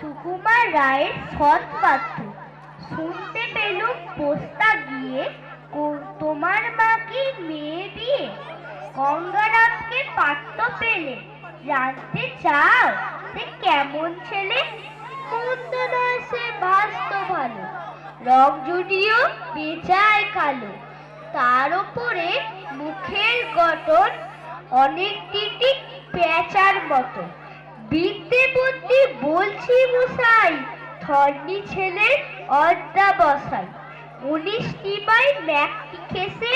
সুকুমার রায়ের সৎ পাত্র। শুনতে পেলুম পোস্তা গিয়ে তোমার মা কি মেয়ে বিয়ে গঙ্গারামকে পাত্র পেলে? জানতে চাও, সে কেমন ছেলে? মন্দ নয় সে ভালো। রং জুটিও বেচায় কালো। তার উপরে মুখের গঠন অনেক দিটি পেঁচার মতো। বিদ্যে বুদ্ধি বলছি মশাই থর্নি ছেলে অদ্দা বসাই উনিশ টিপাই ম্যাকটি খেসে,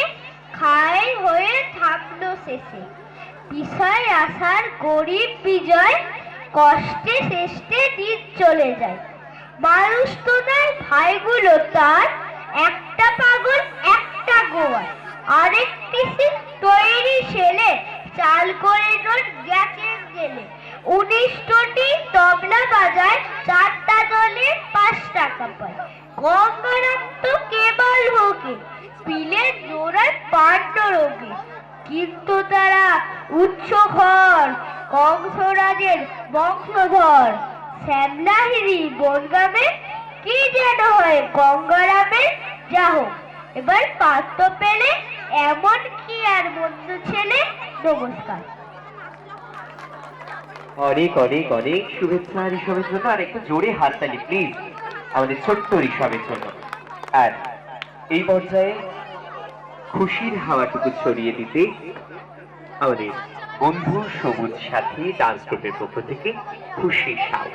খায় হয়ে থাকল শেষে। বিষয় আসার গরিব বিজয়, কষ্টে শেষে দিন চলে যায়। মানুষ তো নয়, ভাইগুলো তার। একটা পাগল একটা গোয়া আরেকটি সে তৈরি ছেলে চাল করে নোট গ্যাসের গেলে উনিশটি তবলা বাজায় চারটা দলে পাঁচ টাকা পায়। গঙ্গারাম তো কেবল হোকে পিলে জোড়ায় পাণ্ড রোগে। কিন্তু তারা উচ্চ ঘর কংসরাজের বংশধর। শ্যামলাহিরি বনগামে কি যেন হয় গঙ্গারামে, যা হোক। এবার পাত্র পেলে এমন কি আর বন্ধু ছেলে? নমস্কার। অনেক অনেক অনেক শুভেচ্ছা, ঋষভের জন্য আর একটু জোরে হাততালি প্লিজ আমাদের ছোট্ট ঋষভের জন্য। আর এই পর্যায়ে খুশির হাওয়াটুকু ছড়িয়ে দিতে আমাদের বন্ধু সবুজ সাথী ডান্স গ্রুপের পক্ষ থেকে খুশি সাউ